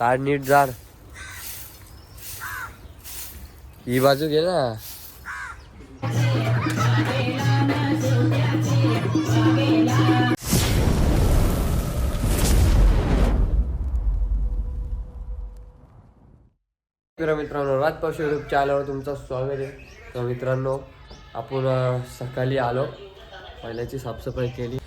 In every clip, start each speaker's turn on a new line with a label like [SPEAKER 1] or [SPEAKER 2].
[SPEAKER 1] तार नीट जाड ही बाजू घे ना. मित्रांनो रात पावशी युट्यूब चॅनलवर तुमचं स्वागत आहे. तर मित्रांनो आपण सकाळी आलो. पहिल्याची साफसफाई केली.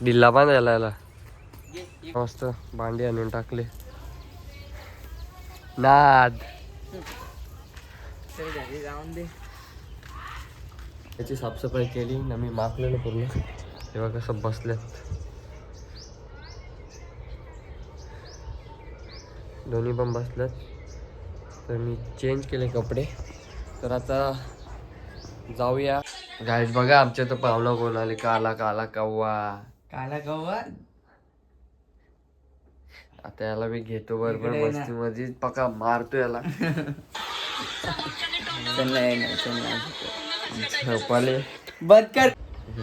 [SPEAKER 1] डिल्ला पण झाला याला मस्त भांडी आणून टाकले. नाद. त्याची साफसफाई केली ना मी माखलेलं पूर्ण. तेव्हा कसं बसल्यात दोन्ही पण बसल्यात तर मी चेंज केले कपडे. तर आता जाऊया. गाईज बघा आमच्या तर पाहुणा कोण आले? काला काला कव्वा.
[SPEAKER 2] काला कव्वा
[SPEAKER 1] आता याला मी घेतो बरोबर
[SPEAKER 2] इकडे ये ना.
[SPEAKER 1] मस्ती मध्ये पका मारतो याला.
[SPEAKER 2] चल नाही चल नाही
[SPEAKER 1] झोपाले.
[SPEAKER 2] बंद कर.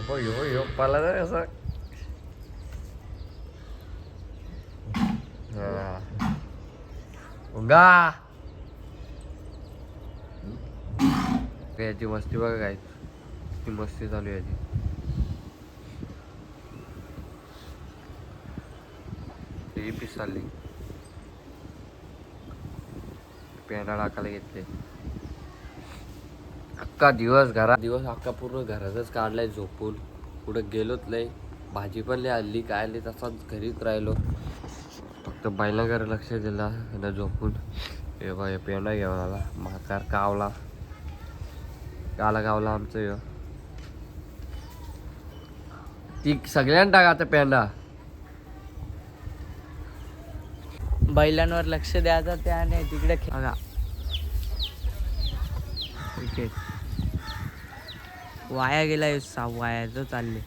[SPEAKER 1] हो यो यो पाला असं. हा. उगा. याची मस्ती बघा काय मस्ती चालू आहे याची. पीस चालली. पेंडा टाकायला घेतले. अख्खा दिवस घरा दिवस अख्खा पूर्ण घरातच काढलाय झोपून. कुठं गेलोच लय. भाजी पण लय आली काय आली तसाच घरीच राहिलो. फक्त बैलाकडे लक्ष दिला आणि झोपून. हे बाय पेंडा घेऊन आला. म्हातार कावला. काला कावला आमचं ती सगळ्यांना टाका आता पेंडा.
[SPEAKER 2] बैलांवर लक्ष द्यायचं त्याने तिकडे खे- बघा. क्रिकेट वाया गेला ह्यो वाया वायाचं चालले.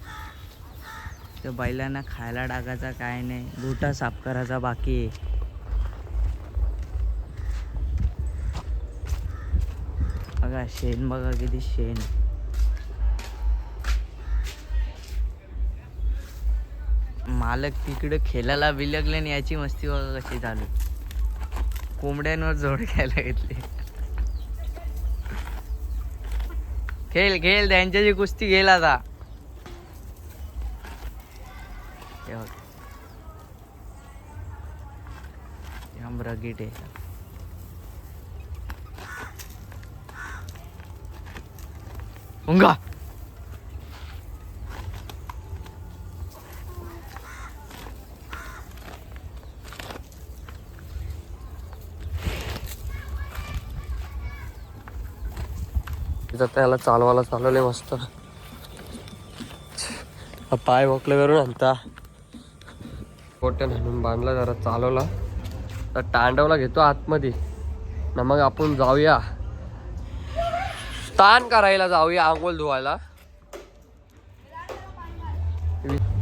[SPEAKER 2] त्या बैलांना खायला टाकायचा काय नाही. गोटा साफ करायचा बाकी आहे. बघा शेण बघा किती शेण. मालक तिकडे खेळायला बिलगले आणि याची मस्ती बघा कशी चालू. कोंबड्यांवर जोड घ्यायला घेतले. खेळ खेळ त्यांच्याशी कुस्ती घेईल आता. रगीट आहे. उंगा.
[SPEAKER 1] तिथं त्याला चालवायला चालवले मस्त. पाय मोकले करून आणता. कोट्यान हाणून बांधला जरा चालवला. तर तांडवला घेतो आतमध्ये. ना मग आपण जाऊया. स्नान करायला जाऊया आंघोळ धुवायला.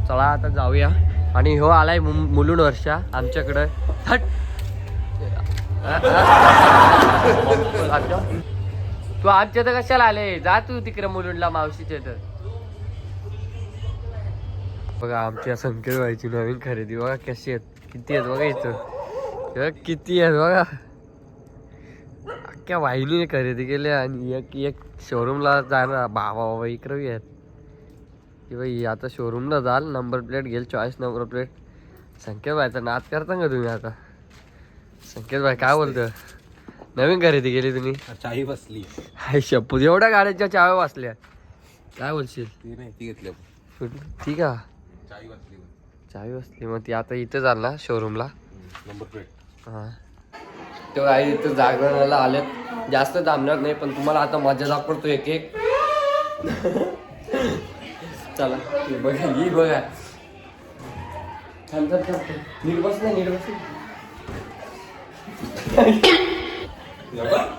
[SPEAKER 1] चला आता जाऊया. आणि हो आलाय मु- मुलुंड वर्षा आमच्याकडं. हट! तू आमच्या तर कशाला आले? जा तू तिकडे मुलुंडला मावशीच्या तर बघा आमच्या असंख्य व्हायची नवीन खरेदी. बघा कशी आहेत. किती आहेत बघा इथं. किती आहेत बघा. अख्ख्या वाहिनीने खरेदी केल्या आणि एक एक शोरूमला जाणार. बाबा बाबा इकडे आहेत. की बाई आता शोरूमला जाल. नंबर प्लेट घेईल चॉईस नंबर प्लेट संकेत भाईचा नाद करता का तुम्ही आता? संकेत भाई काय बोलतो नवीन खरेदी केली तुम्ही?
[SPEAKER 3] चाही बसली.
[SPEAKER 1] हाय शपथ एवढ्या गाड्यांच्या चाव्या वाचल्या. काय बोलशील?
[SPEAKER 3] ती नाही ती घेतली
[SPEAKER 1] कुठली? ठीक आहे
[SPEAKER 3] बसली
[SPEAKER 1] चावी बसली मग ती आता इथं जाल ना शोरूमला
[SPEAKER 3] नंबर प्लेट
[SPEAKER 1] हा. तेव्हा आई इथं जागरणाला आलेत जास्त थांबणार नाही पण तुम्हाला आता मजा दाखवतो एक एक. चला ही बघा ही बघा. थांब थांब थांब थांब. नीट बस ना नीट बस ना.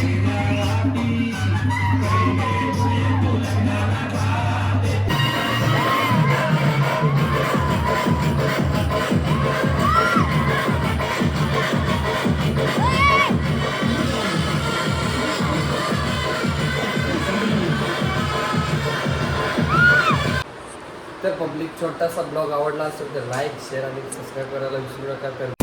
[SPEAKER 1] तर पब्लिक छोटासा ब्लॉग आवडला असेल तर लाईक शेअर आणि सबस्क्राईब करायला विसरू नका. तर